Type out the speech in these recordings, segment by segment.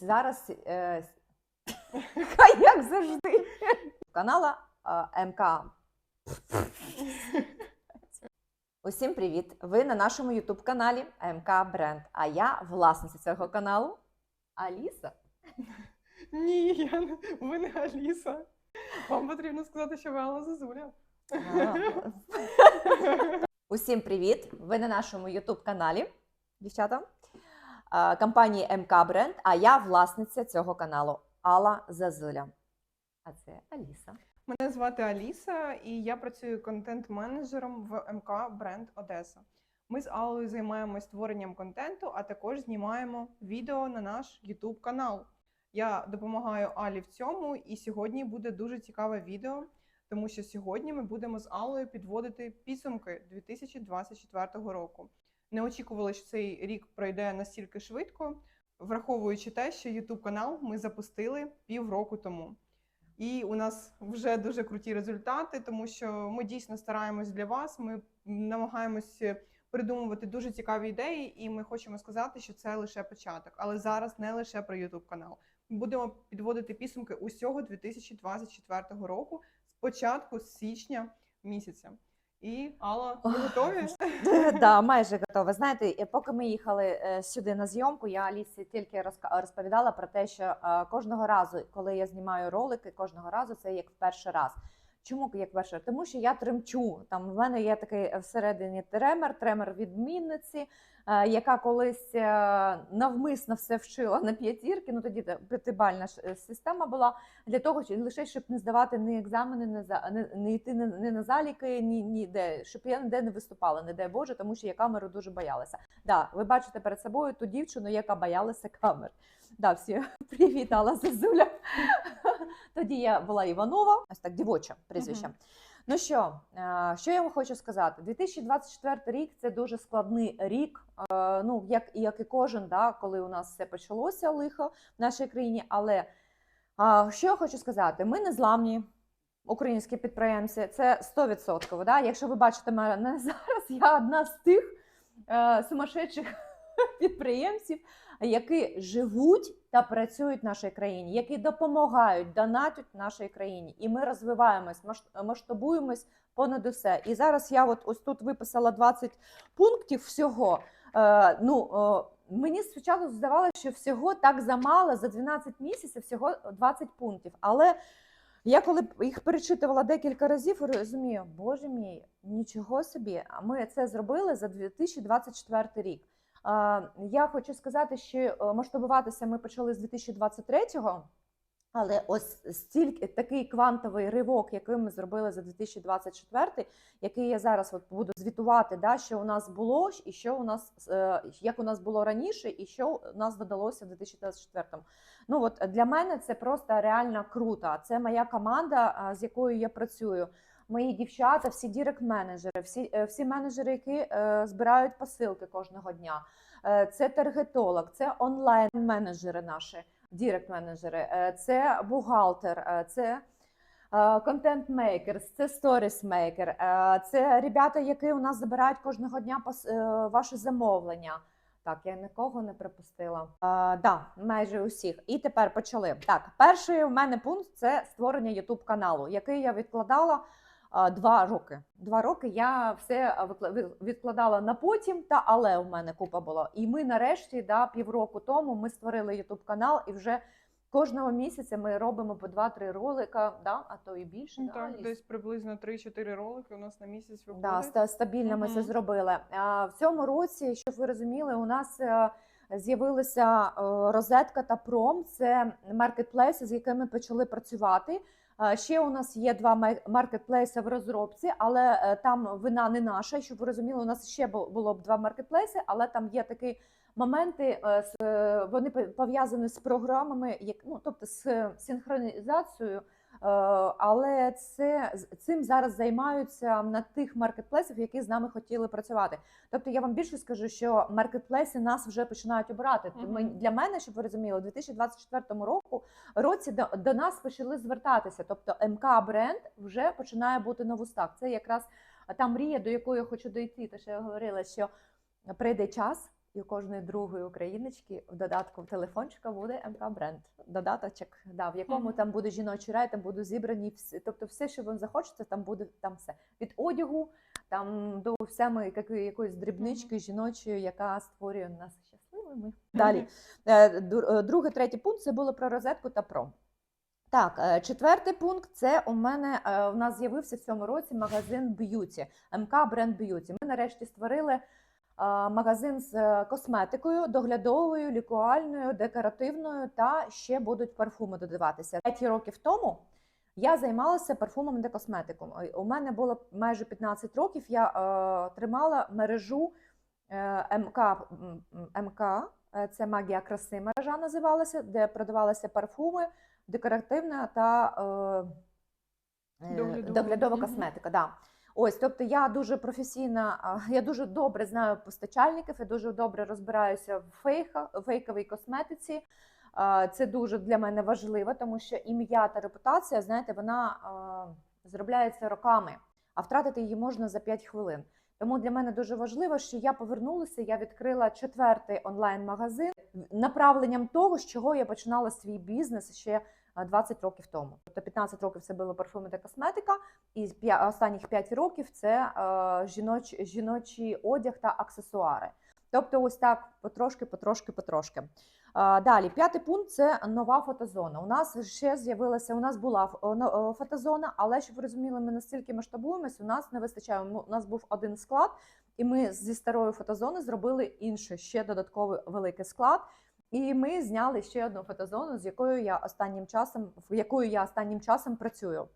Зараз е, хай як завжди. Канала е, МК. Усім привіт! Ви на нашому Ютуб каналі МК Бренд. А я власниця цього каналу Аліса. Ні, я не, ви не Аліса. Вам потрібно сказати, що ви Алла Зазуля. Усім привіт! Ви на нашому Ютуб каналі, дівчата, е, компанії МК Бренд, а я власниця цього каналу Алла Зазуля. А це Аліса. Мене звати Аліса, і я працюю контент-менеджером в МК Бренд Одеса. Ми з Аллою займаємось створенням контенту, а також знімаємо відео на наш YouTube канал. Я допомагаю Алі в цьому, і сьогодні буде дуже цікаве відео, тому що сьогодні ми будемо з Аллою підводити підсумки 2024 року. Не очікували, що цей рік пройде настільки швидко, враховуючи те, що YouTube канал ми запустили півроку тому. І у нас вже дуже круті результати, тому що ми дійсно стараємось для вас. Ми намагаємось придумувати дуже цікаві ідеї, і ми хочемо сказати, що це лише початок. Але зараз не лише про YouTube канал. Будемо підводити підсумки усього 2024 року з початку січня місяця. І Алла, ви готові? Да, майже готова. Знаєте, е, поки ми їхали е, сюди на зйомку, я Алісі тільки розповідала про те, що е, кожного разу, коли я знімаю ролики, кожного разу це як в перший раз. Чому як перший? Тому що я тремчу. Там в мене є такий е, всередині тремер, тремер відмінниці, е, яка колись е, навмисно все вчила на п'ятірки. Ну тоді п'ятибальна система була для того, лише щоб не здавати ні екзамени, не за не, йти не на заліки, ні ніде, щоб я ніде не виступала, не дай Боже, тому що я камеру дуже боялася. Да, ви бачите перед собою ту дівчину, яка боялася камер. Да, всі привіт, Алла Зазуля. Тоді я була Іванова, ось так дівоча прізвище. Ну що, е, що я вам хочу сказати? 2024 рік це дуже складний рік. е, Ну, як, як і кожен, да, коли у нас все почалося лихо в нашій країні. Але що я хочу сказати? Ми не зламні. Українські підприємці, це 100%. Да? Якщо ви бачите мене зараз, я одна з тих е, сумасшедших підприємців, які живуть та працюють в нашій країні, які допомагають, донатять нашій країні. І ми розвиваємось, масштабуємось понад усе. І зараз я от ось тут виписала 20 пунктів всього. Е, ну, е, мені спочатку здавалося, що всього так замало за 12 місяців, всього 20 пунктів. Але я коли їх перечитувала декілька разів, розумію, боже мій, нічого собі. А ми це зробили за 2024 рік. Я хочу сказати, що е, масштабуватися ми почали з 2023-го, але ось стільки такий квантовий ривок, який ми зробили за 2024, який я зараз от буду звітувати, да, що у нас було, і що у нас е, як у нас було раніше, і що у нас додалося в 2024. Ну от для мене це просто реально круто. Це моя команда, з якою я працюю. Мої дівчата, всі дірект-менеджери, всі, е, всі менеджери, які е, збирають посилки кожного дня. Е, це таргетолог, це онлайн-менеджери наші, дірект-менеджери, е, це бухгалтер, е, це контент-мейкер, це сторіс-мейкер, е, це ребята, які у нас забирають кожного дня пос- е, ваші замовлення. Так, я нікого не припустила. А, да, майже усіх. І тепер почали. Так, перший у мене пункт це створення Ютуб каналу, який я відкладала два роки. Два роки я все відкладала на потім, та але у мене купа була. І ми нарешті, да, півроку тому, ми створили Ютуб канал, і вже кожного місяця ми робимо по 2-3 ролика, да, а то і більше. Ну, да, Так, десь приблизно 3-4 ролики у нас на місяць виходить. Да, ста- стабільно ми це зробили. А в цьому році, щоб ви розуміли, у нас е, з'явилися е, розетка та пром. Це маркетплейси, з якими почали працювати. Ще у нас є два маркетплейси в розробці, але е, там вина не наша. Щоб ви розуміли, у нас ще було б два маркетплейси, але там є такі моменти, е, е, вони пов- пов'язані з програмами, ну тобто з синхронізацією. Е, Але це цим зараз займаються на тих маркетплейсах, які з нами хотіли працювати. Тобто я вам більше скажу, що маркетплейси нас вже починають обирати. Мгм. Тому для мене, щоб ви розуміли, у 2024 року році до, до нас почали звертатися. Тобто МК бренд вже починає бути на вустах. Це якраз та мрія, до якої я хочу дойти. Те, що я говорила, що прийде час. І у кожної другої україночки в додатку в телефончика буде МК бренд. Додаточок, да, в якому Мгм. там буде жіночий рай, там будуть зібрані всі. Тобто, все, що ви захочете, там буде там все. Від одягу там до якої- якоїсь дрібнички жіночої, яка створює нас щасливими. Далі. Е, е, Другий, третій пункт це було про розетку та про. Так, е, четвертий пункт це у мене у нас з'явився в цьому році магазин б'юті, МК бренд б'юті. Ми нарешті створили магазин з е, косметикою, доглядовою, лікувальною, декоративною та ще будуть парфуми додаватися. П'ять років тому я займалася парфумом та косметиком. У мене було майже 15 років. Я е, тримала мережу е, МК, МК, е, це магія краси мережа називалася, де продавалися парфуми, декоративна та е, е, Доглядова. доглядова косметика. Да. Ось, тобто я дуже професійна, я дуже добре знаю постачальників, я дуже добре розбираюся в фейках, фейковій косметиці. Це дуже для мене важливо, тому що ім'я та репутація, знаєте, вона зробляється роками, а втратити її можна за 5 хвилин. Тому для мене дуже важливо, що я повернулася. Я відкрила четвертий онлайн-магазин направленням того, з чого я починала свій бізнес ще 20 років тому. Тобто 15 років це було парфуми та косметика, і останніх 5 років це е, жіноч, жіночий одяг та аксесуари. Тобто, ось так потрошки, потрошки, потрошки. Далі, п'ятий пункт це нова фотозона. У нас ще з'явилася, у нас була фотозона, але щоб ви розуміли, ми настільки масштабуємось, у нас не вистачає. У нас був один склад, і ми зі старої фотозони зробили інший, ще додатковий великий склад. І ми зняли ще одну фотозону, з якою я останнім часом, в якою я останнім часом працюю.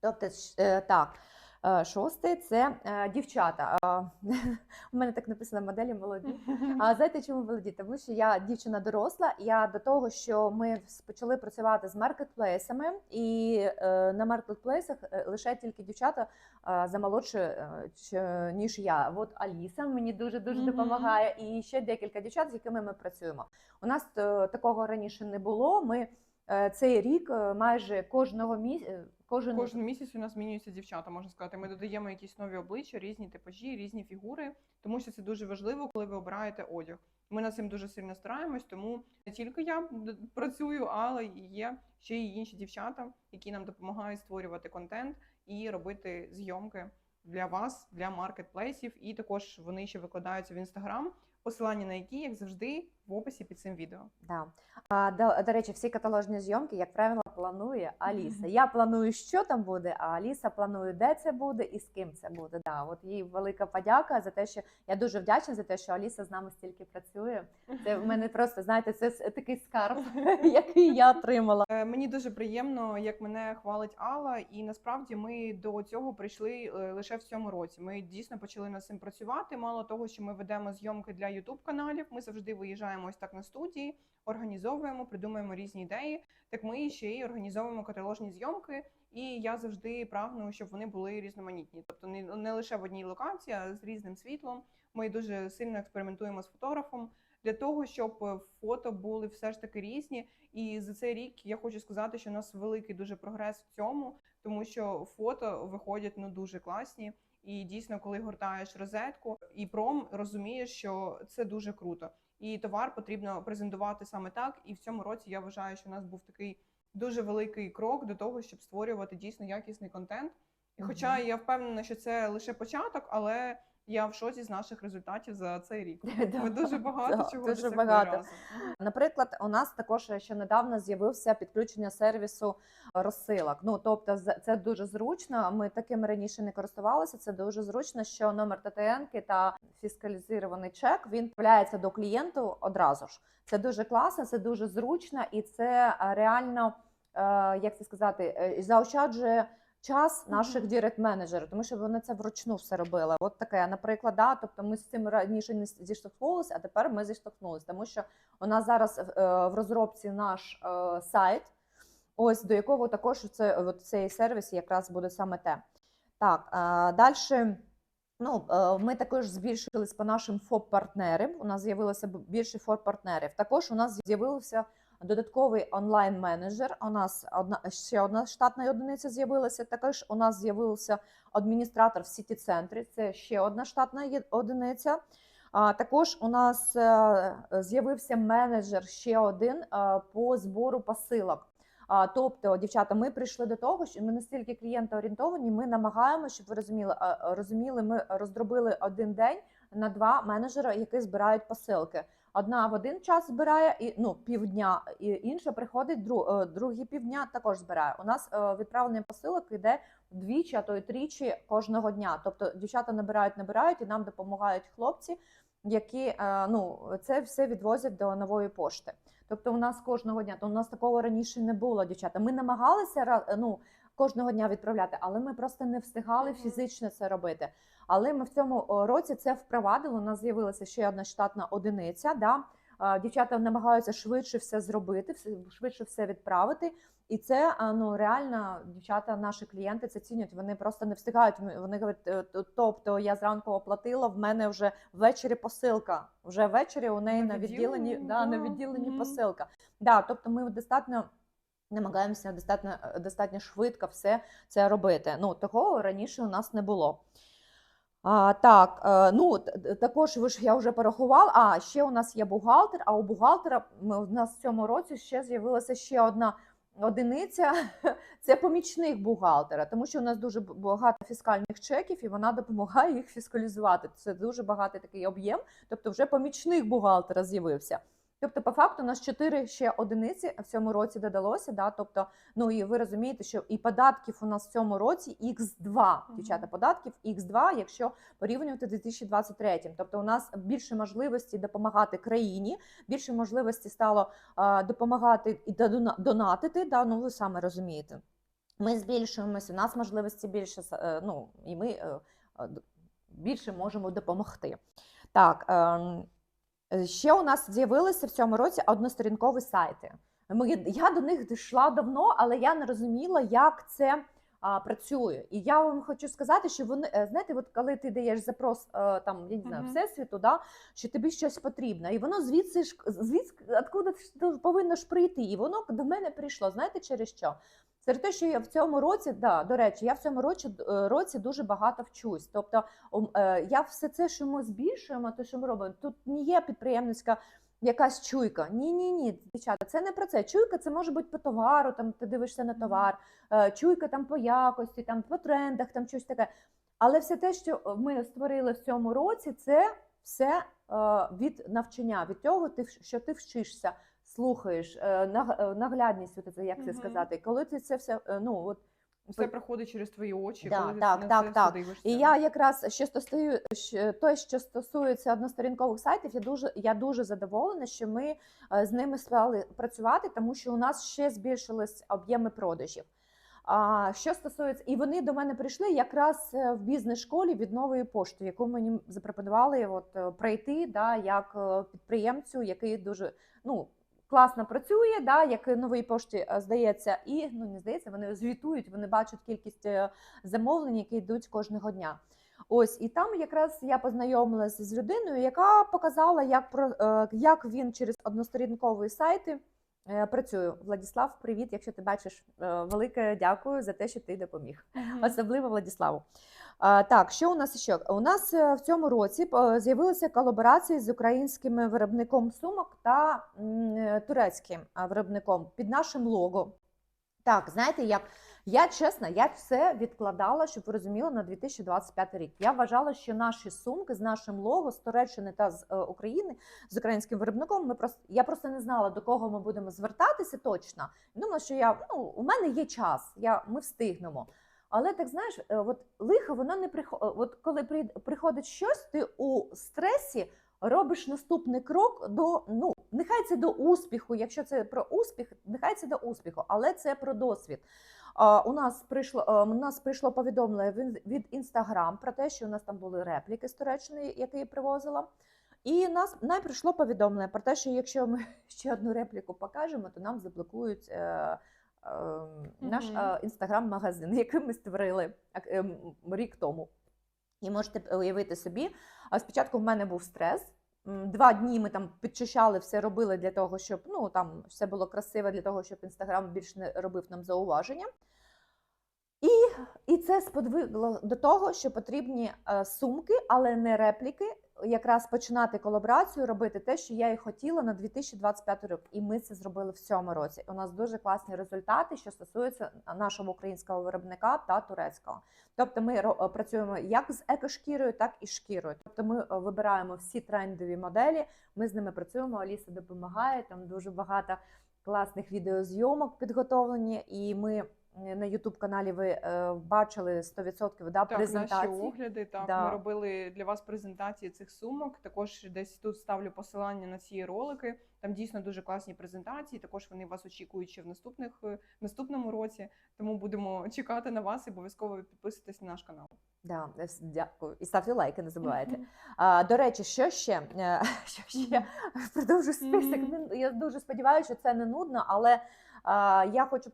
Тобто, е, так. Е, Шостий це е, дівчата. У мене так написано моделі молоді. А знаєте, чому молоді? Тому що я дівчина доросла. Я до того, що ми почали працювати з маркетплейсами, і е, на маркетплейсах лише тільки дівчата е, замолодші, е, ніж я. От Аліса мені дуже дуже допомагає, і ще декілька дівчат, з якими ми працюємо. У нас такого раніше не було. Ми цей рік майже кожного місяця. Кожен, Кожен місяць у нас змінюються дівчата, можна сказати. Ми додаємо якісь нові обличчя, різні типажі, різні фігури, тому що це дуже важливо, коли ви обираєте одяг. Ми над цим дуже сильно стараємось, тому не тільки я працюю, але і є ще й інші дівчата, які нам допомагають створювати контент і робити зйомки для вас, для маркетплейсів. І також вони ще викладаються в інстаграм, посилання на які, як завжди, в описі під цим відео. Да. А, до, до речі, всі каталожні зйомки, як правило, планує Аліса. Я планую, що там буде, а Аліса планує, де це буде і з ким це буде. Да, от їй велика подяка за те, що я дуже вдячна за те, що Аліса з нами стільки працює. Це в мене просто знаєте, це такий скарб, який я отримала. Е, Мені дуже приємно, як мене хвалить Алла, і насправді ми до цього прийшли е, лише в цьому році. Ми дійсно почали над цим працювати. Мало того, що ми ведемо зйомки для youtube каналів. Ми завжди виїжджаємо ось так на студії, організовуємо, придумуємо різні ідеї. Так ми ще й організовуємо каталожні зйомки. І я завжди прагну, щоб вони були різноманітні, тобто не, не лише в одній локації, а з різним світлом. Ми дуже сильно експериментуємо з фотографом для того, щоб е, фото були все ж таки різні. І за цей рік я хочу сказати, що у нас великий дуже прогрес в цьому, тому що фото виходять ну дуже класні. І дійсно, коли гортаєш розетку і пром, розумієш, що це дуже круто. І товар потрібно презентувати саме так. І в цьому році я вважаю, що у нас був такий дуже великий крок до того, щоб створювати дійсно якісний контент. І хоча я впевнена, що це лише початок, але я в шоці з наших результатів за цей рік. Ми дуже багато чого дуже багато. Наприклад, у нас також ще недавно з'явився підключення сервісу розсилок. Ну тобто, це дуже зручно. Ми таким раніше не користувалися. Це дуже зручно, що номер ТТН та фіскалізований чек він появляється до клієнту одразу ж. Це дуже класно, це дуже зручно, і це реально, е, як це сказати, е, заощаджує. Час наших Мгм. директ-менеджерів, тому що вони це вручну все робили. От таке, наприклад, да, тобто ми з цим раніше не зіштовхнулися, а тепер ми зіштовхнулися, тому що у нас зараз е, в розробці наш е, сайт, ось до якого також це от цей сервіс якраз буде саме те. Так, далі. Ну, е, ми також збільшились по нашим ФОП-партнерам. У нас з'явилося більше ФОП-партнерів. Також у нас з'явився додатковий онлайн-менеджер. У нас одна ще одна штатна одиниця з'явилася. Також у нас з'явився адміністратор в сіті центрі. Це ще одна штатна одиниця. А, також у нас е, з'явився менеджер ще один е, по збору посилок. А, тобто, дівчата, ми прийшли до того, що ми настільки клієнтоорієнтовані, ми намагаємося, щоб ви розуміли, розуміли, ми роздробили один день на два менеджера, які збирають посилки. Одна в один час збирає і ну півдня, і інша приходить дру, е, другі півдня також збирає. У нас е, відправлення посилок йде двічі, а то й тричі кожного дня. Тобто дівчата набирають, набирають і нам допомагають хлопці, які е, ну це все відвозять до нової пошти. Тобто, у нас кожного дня, то у нас такого раніше не було, дівчата. Ми намагалися ну, кожного дня відправляти, але ми просто не встигали Мгм. фізично це робити. Але ми в цьому році це впровадили. У нас з'явилася ще одна штатна одиниця. Да? Дівчата намагаються швидше все зробити, швидше все відправити. І це ну реально дівчата, наші клієнти це цінять. Вони просто не встигають. Вони говорять, е, тобто я зранку оплатила, в мене вже ввечері посилка. Вже ввечері у неї На відділенні, да, на відділенні посилка. Да, тобто ми достатньо. Намагаємося достатньо достатньо швидко все це робити. Ну такого раніше у нас не було. А, так, е, ну також ви ж я вже порахувала. А ще у нас є бухгалтер. А у бухгалтера ми у нас в цьому році ще з'явилася ще одна одиниця. Це помічник бухгалтера, тому що у нас дуже багато фіскальних чеків, і вона допомагає їх фіскалізувати. Це дуже багатий такий об'єм. Тобто, вже помічник бухгалтера з'явився. Тобто, по факту, у нас чотири ще одиниці в цьому році додалося. Да? Тобто, ну і ви розумієте, що і податків у нас в цьому році X2, Мгм. дівчата, податків X2, якщо порівнювати 2023. Тобто, у нас більше можливості допомагати країні, більше можливості стало а, допомагати і донатити. Да? Ну ви саме розумієте. Ми збільшуємося, у нас можливості більше, е, ну і ми е, е, більше можемо допомогти. Так, ем, ще у нас з'явилися в цьому році односторінкові сайти. Ми, я до них дійшла давно, але я не розуміла, як це а, працює. І я вам хочу сказати, що вони, е, знаєте, от коли ти даєш запрос е, там, я не знаю, всесвіту, да, що тобі щось потрібно, і воно звідси ж звідси, откуда ж повинно ж прийти, і воно до мене прийшло. Знаєте, через що? Через те, що я в цьому році, да, до речі, я в цьому році, е, році дуже багато вчусь. Тобто, е, я все це, що ми збільшуємо, те, що ми робимо, тут не є підприємницька якась чуйка. Ні, ні, ні, дівчата, це не про це. Чуйка це може бути по товару, там ти дивишся на товар, е, чуйка там по якості, там по трендах, там щось таке. Але все те, що ми створили в цьому році, це все від навчання, від того, що ти вчишся, слухаєш, е, е, наглядність, от це, як це Мгм. сказати, коли ти це все, е, ну от Все проходить через твої очі, Да, коли ти так, на так, це так. дивишся. І я якраз що стосую що- той, що стосується односторінкових сайтів, я дуже я дуже задоволена, що ми з ними стали працювати, тому що у нас ще збільшились об'єми продажів. А що стосується, і вони до мене прийшли якраз в бізнес-школі від нової пошти, яку мені запропонували от пройти, да, як підприємцю, який дуже ну. Класно працює, да, як новій пошті е, здається, і ну не здається, вони звітують, вони бачать кількість е, замовлень, які йдуть кожного дня. Ось і там якраз я познайомилася з людиною, яка показала, як про е, як він через односторінкові сайти працює. Владіслав, привіт! Якщо ти бачиш, велике дякую за те, що ти допоміг особливо Владіславу. Так, що у нас ще? У нас е, в цьому році е, з'явилися колаборації з українським виробником сумок та е, турецьким виробником під нашим лого. Так, знаєте, як я чесно, я все відкладала, щоб ви розуміли, на 2025 рік. Я вважала, що наші сумки з нашим лого з Туреччини та з е, України з українським виробником. Ми просто я просто не знала до кого ми будемо звертатися точно. Думала, що я ну у мене є час, я ми встигнемо. Але так знаєш, е, от лихо воно не приходить. От коли приходить щось, ти у стресі робиш наступний крок до ну нехай це до успіху. Якщо це про успіх, нехай це до успіху, але це про досвід. У нас прийшло е, у нас прийшло повідомлення від- інстаграм про те, що у нас там були репліки Туреччини, які я привозила. І нас нам прийшло повідомлення про те, що якщо ми ще одну репліку покажемо, то нам заблокують е, е, наш е, інстаграм-магазин, який ми створили ак- е, м, рік тому. І можете уявити собі, спочатку в мене був стрес. Два дні ми там підчищали, все робили для того, щоб ну там все було красиво, для того, щоб інстаграм більше не робив нам зауваження. І це сподвигло до того, що потрібні е, сумки, але не репліки. Якраз починати колаборацію, робити те, що я і хотіла на 2025 рік. І ми це зробили в цьому році. У нас дуже класні результати, що стосуються нашого українського виробника та турецького. Тобто, ми ро- працюємо як з екошкірою, так і шкірою. Тобто, ми е, вибираємо всі трендові моделі. Ми з ними працюємо. Аліса допомагає. Там дуже багато класних відеозйомок підготовлені, і ми. На youtube каналі ви е, бачили 100% да, Так, наші огляди. Так, Да. ми робили для вас презентації цих сумок. Також десь тут ставлю посилання на ці ролики. Там дійсно дуже класні презентації. Також вони вас очікують ще в наступних е, наступному році. Тому будемо чекати на вас і обов'язково підписуйтесь на наш канал. Да, дякую. І ставте лайки, не забувайте. А, до речі, що ще? Е, Що ще? Продовжу список. Мгм. Я дуже сподіваюся, що це не нудно, але я хочу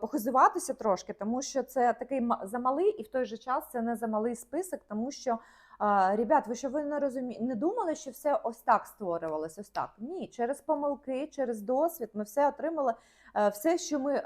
похизуватися трошки, тому що це такий ма- замалий, і в той же час це не замалий список, тому що. Ребят, ви що ви не розумі... не думали, що все ось так створювалося? Ось так. Ні, через помилки, через досвід ми все отримали. Е, Все, що ми е,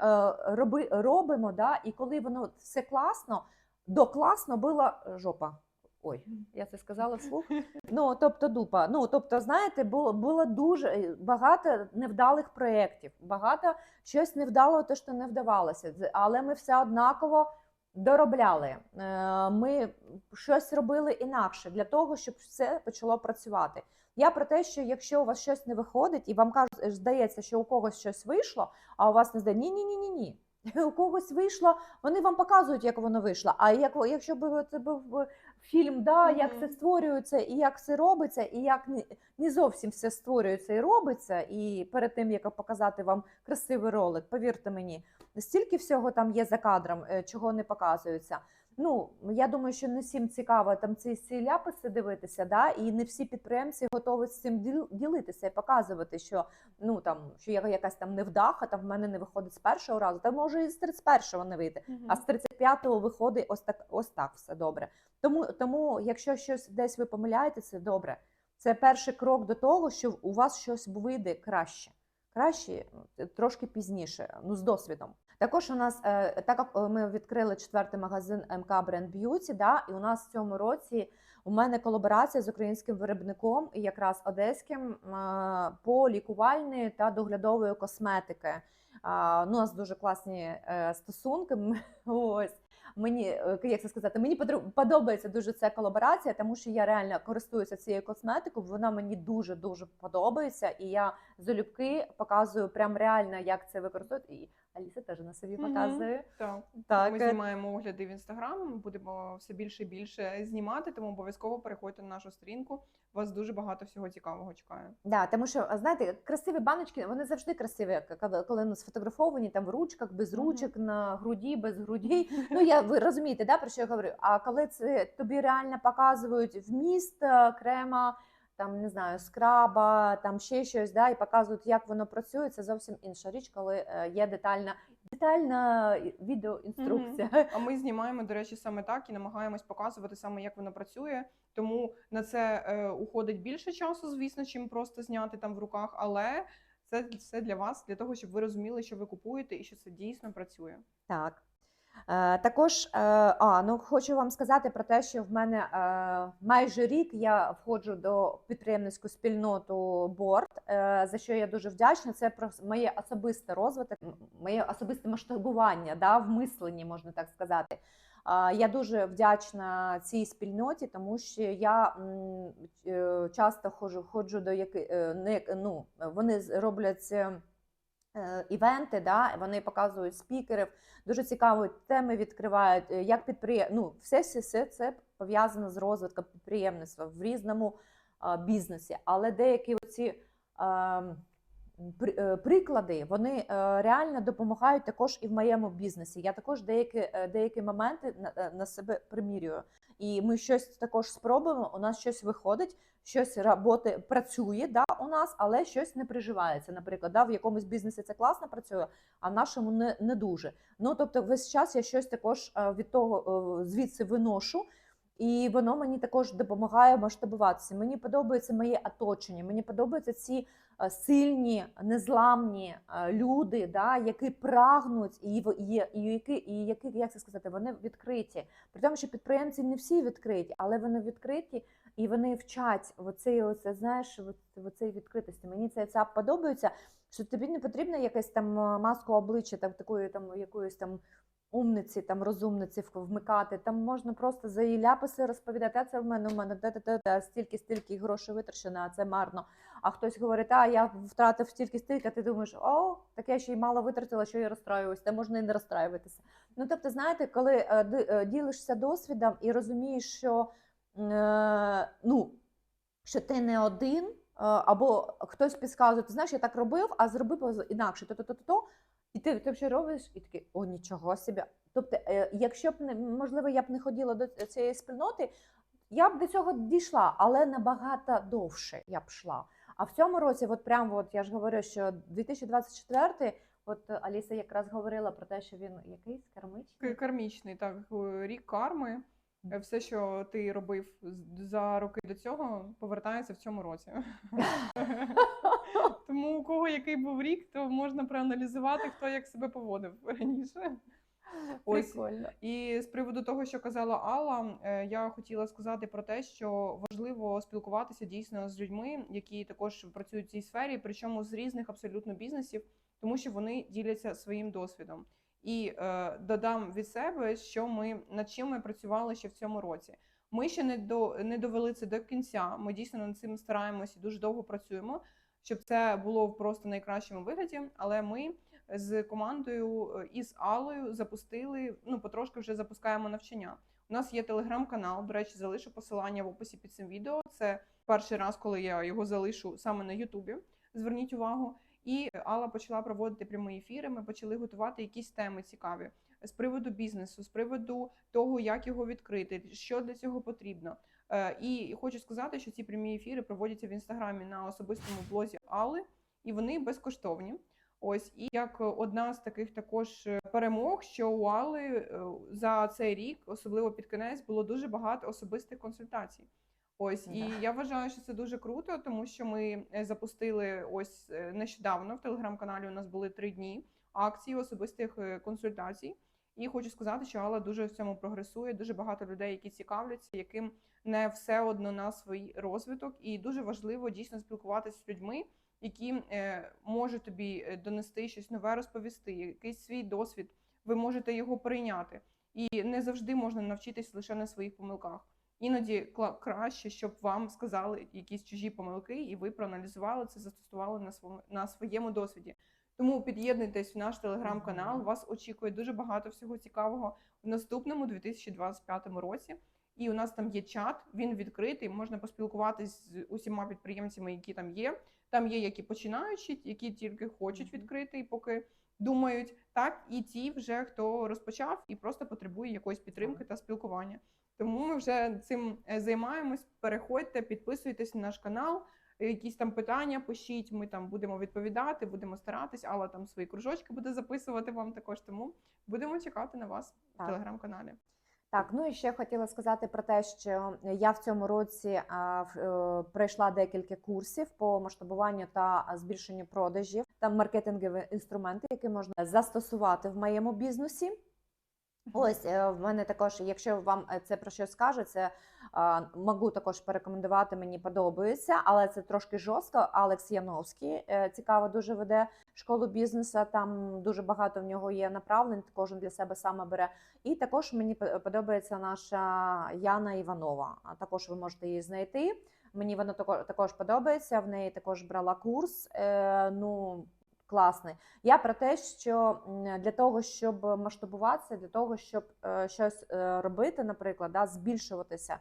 роби... робимо, да, і коли воно все класно, до класно була жопа. Ой, я це сказала вслух. Ну, тобто дупа. Ну, тобто, знаєте, було, було дуже е, багато невдалих проєктів, багато щось невдалого, те, що не вдавалося. Але ми все однаково доробляли. Е, Ми щось робили інакше для того, щоб все почало працювати. Я про те, що якщо у вас щось не виходить, і вам кажуть, е, здається, що у когось щось вийшло, а у вас не здає, ні, ні, ні, ні, ні. У когось вийшло, вони вам показують, як воно вийшло. А як якщо б це був фільм, да, як це створюється, і як це робиться, і як не, не зовсім все створюється і робиться. І перед тим як показати вам красивий ролик, повірте мені, стільки всього там є за кадром, е, чого не показується. Ну я думаю, що не всім цікаво там ці всі ляписи дивитися, да, і не всі підприємці готові з цим діл- ділитися і показувати, що ну там що я якась там невдаха, там в мене не виходить з першого разу, та може і з 31-го не вийти. А з 35-го виходить ось так, ось так все добре. Тому, тому, якщо щось десь ви помиляєтеся, добре. Це перший крок до того, що у вас щось вийде краще. Краще трошки пізніше, ну з досвідом. Також у нас, е, так як е, ми відкрили четвертий магазин МК Brand Beauty, да, і у нас в цьому році у мене колаборація з українським виробником, якраз одеським, е, по лікувальної та доглядової косметики. Ну, у нас дуже класні стосунки. Ось мені як це сказати, мені подобається дуже ця колаборація, тому що я реально користуюся цією косметикою. Вона мені дуже дуже подобається, і я залюбки показую прям реально, як це використовувати. Аліса теж на собі показує. Так. Так, Ми е, знімаємо огляди в інстаграм. Ми будемо все більше і більше знімати, тому обов'язково переходьте на нашу сторінку. Вас дуже багато всього цікавого чекає. Да, тому що знаєте, красиві баночки, вони завжди красиві, коли- вони сфотографовані там в ручках, без ручок, на груді, без грудей. Ну я ви розумієте, да, про що я говорю? А коли це тобі реально показують вміст е, крема, там не знаю, скраба, там ще щось, да, і показують, як воно працює, це зовсім інша річ, коли е, є детальна детальна відеоінструкція. А ми знімаємо, до речі, саме так і намагаємось показувати саме, як воно працює. Тому на це е, уходить більше часу, звісно, чим просто зняти там в руках. Але це все для вас, для того, щоб ви розуміли, що ви купуєте і що це дійсно працює. Так. Е, також, е, а, ну хочу вам сказати про те, що в мене е, майже рік я входжу до підприємницьку спільноту Борд, е, за що я дуже вдячна. Це про моє особисте розвиток, моє особисте масштабування да, в мисленні, можна так сказати. Я дуже вдячна цій спільноті, тому що я часто ходжу, ходжу до яки, е, ну, вони роблять івенти, да, вони показують спікерів, дуже цікаво теми відкривають, е, як підприєм... ну, все, все, все це пов'язано з розвитком підприємництва в різному а, бізнесі. Але деякі оці а, при- е, приклади вони е, реально допомагають також і в моєму бізнесі. Я також деякі, е, деякі моменти на, е, на себе примірюю. І ми щось також спробуємо. У нас щось виходить, щось роботи працює да, у нас, але щось не приживається. Наприклад, да, в якомусь бізнесі це класно працює, а нашому не, не дуже. Ну тобто, весь час я щось також е, від того е, звідси виношу. І воно мені також допомагає масштабуватися. Мені подобається моє оточення, мені подобаються ці е, сильні, незламні е, люди, да, які прагнуть і в- є, і які, і які, як це сказати, вони відкриті. При тому, що підприємці не всі відкриті, але вони відкриті і вони вчать оцей, оце, знаєш, от- оцей відкритості. Мені це ця подобається, що тобі не потрібна якась там е, маску обличчя, там такої там якоїсь там. Умниці, там розумниці вмикати, там можна просто за її ляписи розповідати, а це в мене, у мене стільки, стільки грошей витрачено, а це марно. А хтось говорить, а я втратив стільки, стільки, а ти думаєш, о, так я ще й мало витратила, що я розстраююсь, та можна і не розстраюватися. Ну тобто, знаєте, коли е, е, ділишся досвідом і розумієш, що е, ну, що ти не один, е, або хтось підказує, ти знаєш, я так робив, а зробив інакше, то-то-то-то, і ти, ти вже робиш, і такий, о, нічого собі. Тобто, е, якщо б не можливо, я б не ходила до цієї спільноти, я б до цього дійшла, але набагато довше я б йшла. А в цьому році, от прямо от я ж говорю, що 2024, от Аліса якраз говорила про те, що він якийсь К- кармичний. Кармічний, так, рік карми. Е, Все, що ти робив за роки до цього, повертається в цьому році. У кого який був рік, то можна проаналізувати, хто як себе поводив раніше. Ось Прикольно. І з приводу того, що казала Алла, е, я хотіла сказати про те, що важливо спілкуватися дійсно з людьми, які також працюють в цій сфері, причому з різних абсолютно бізнесів, тому що вони діляться своїм досвідом. І е, додам від себе, що ми над чим ми працювали ще в цьому році. Ми ще не до не довели це до кінця. Ми дійсно над цим стараємося і дуже довго працюємо, щоб це було в просто найкращому вигляді. Але ми з командою е, і з Алою запустили. Ну, потрошки вже запускаємо навчання. У нас є телеграм-канал. До речі, залишу посилання в описі під цим відео. Це перший раз, коли я його залишу саме на Ютубі. Зверніть увагу. І Алла почала проводити прямі ефіри. Ми почали готувати якісь теми цікаві з приводу бізнесу, з приводу того, як його відкрити, що для цього потрібно. Е, І хочу сказати, що ці прямі ефіри проводяться в інстаграмі на особистому блозі Алли, і вони безкоштовні. Ось і як одна з таких також е, перемог, що у Алли е, за цей рік, особливо під кінець, було дуже багато особистих консультацій. Ось і Да. я вважаю, що це дуже круто, тому що ми запустили ось нещодавно в телеграм-каналі. У нас були три дні акції особистих консультацій. І хочу сказати, що Алла дуже в цьому прогресує. Дуже багато людей, які цікавляться, яким не все одно на свій розвиток, і дуже важливо дійсно спілкуватися з людьми, які е, можуть тобі е, донести щось нове, розповісти, якийсь свій досвід. Ви можете його прийняти, і не завжди можна навчитись лише на своїх помилках. Іноді краще, щоб вам сказали якісь чужі помилки, і ви проаналізували це, застосували на своєму на своєму досвіді. Тому під'єднуйтесь в наш телеграм-канал. Вас очікує дуже багато всього цікавого в наступному 2025 році. І у нас там є чат, він відкритий. Можна поспілкуватись з усіма підприємцями, які там є. Там є які починаючі, які тільки хочуть відкрити і поки думають, так і ті, вже хто розпочав і просто потребує якоїсь підтримки та спілкування. Тому ми вже цим е, займаємось. Переходьте, підписуйтесь на наш канал. Якісь там питання пишіть, ми там будемо відповідати, будемо старатись. Алла там свої кружочки буде записувати вам також. Тому будемо чекати на вас в телеграм-каналі. Так, ну і ще хотіла сказати про те, що я в цьому році е, пройшла декілька курсів по масштабуванню та збільшенню продажів. Там маркетингові інструменти, які можна застосувати в моєму бізнесі. Ось е, в мене також, якщо вам е, це про щось скаже, це можу також порекомендувати. Мені подобається, але це трошки жорстко. Алекс Яновський цікаво дуже веде школу бізнесу. Там дуже багато в нього є направлень. Кожен для себе саме бере. І також мені подобається наша Яна Іванова. Також ви можете її знайти. Мені вона також подобається. В неї також брала курс. Е, ну класний. Я про те, що для того, щоб масштабуватися, для того, щоб е, щось е, робити, наприклад, да, збільшуватися,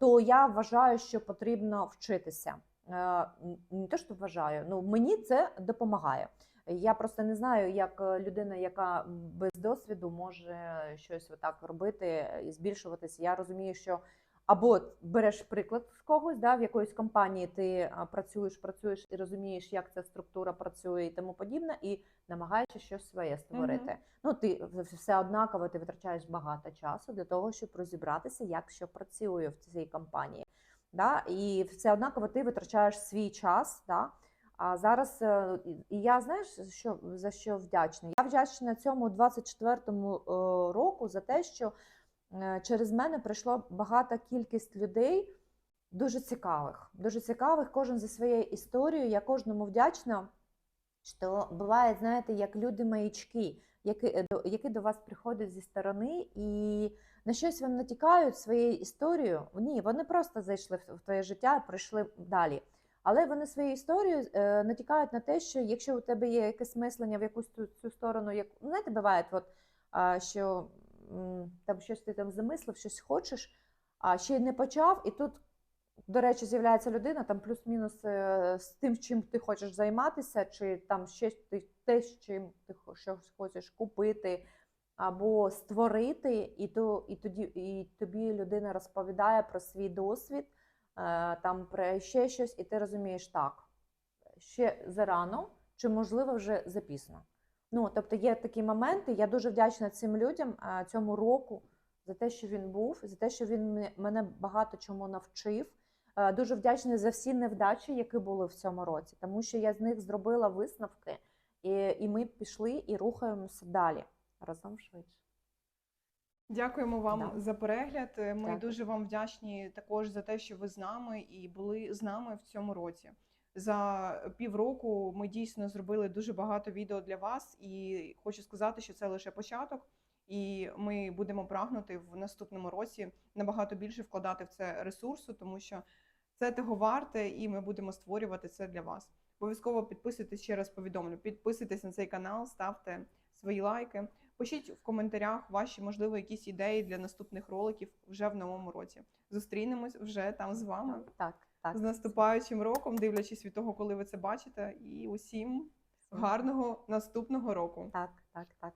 то я вважаю, що потрібно вчитися. Е, Не те, що вважаю, ну мені це допомагає. Я просто не знаю, як е, людина, яка без досвіду може щось отак робити і збільшуватися. Я розумію, що Або береш приклад з когось, да, в якоїсь компанії ти працюєш, працюєш і розумієш, як ця структура працює і тому подібне, і намагаєшся щось своє створити. Ну, ти все однаково ти витрачаєш багато часу для того, щоб розібратися, як що працює в цій компанії. Да? І все однаково ти витрачаєш свій час. Да? А зараз е, і- я знаєш, що за що вдячна? Я вдячна цьому 24-му е, року за те, що е, через мене прийшло багата кількість людей дуже цікавих. Дуже цікавих, кожен за своєю історією. Я кожному вдячна, що буває, знаєте, як люди-маячки, які, е, які до вас приходять зі сторони і на щось вам натякають своєю історією. Ні, вони просто зайшли в твоє життя і прийшли далі. Але вони своєю історією е, натякають на те, що якщо у тебе є якесь мислення в якусь цю, цю сторону, як знаєте, буває, от, що там щось ти там замислив, щось хочеш, а ще й не почав, і тут, до речі, з'являється людина там плюс-мінус е, з тим, чим ти хочеш займатися, чи там ще ти те, чим ти хо- хочеш купити або створити, і то і тоді і тобі людина розповідає про свій досвід, е, там про ще щось, і ти розумієш так, ще зарано, чи можливо вже запізно. Ну, тобто є такі моменти. Я дуже вдячна цим людям, е, цьому року за те, що він був, за те, що він мене- багато чому навчив. Е, Дуже вдячна за всі невдачі, які були в цьому році, тому що я з них зробила висновки, і, і ми пішли і рухаємося далі разом швидше. Дякуємо вам Да. за перегляд. Ми Дякую. дуже вам вдячні також за те, що ви з нами і були з нами в цьому році. За півроку ми дійсно зробили дуже багато відео для вас, і хочу сказати, що це лише початок. І ми будемо прагнути в наступному році набагато більше вкладати в це ресурсу, тому що це того варте, і ми будемо створювати це для вас. Обов'язково підписуйтесь ще раз повідомлю. Підписуйтесь на цей канал, ставте свої лайки. Пишіть в коментарях ваші, можливо, якісь ідеї для наступних роликів вже в новому році. Зустрінемось вже там з вами. Так, так. З наступаючим роком, дивлячись від того, коли ви це бачите, і усім гарного наступного року. Так, так, так.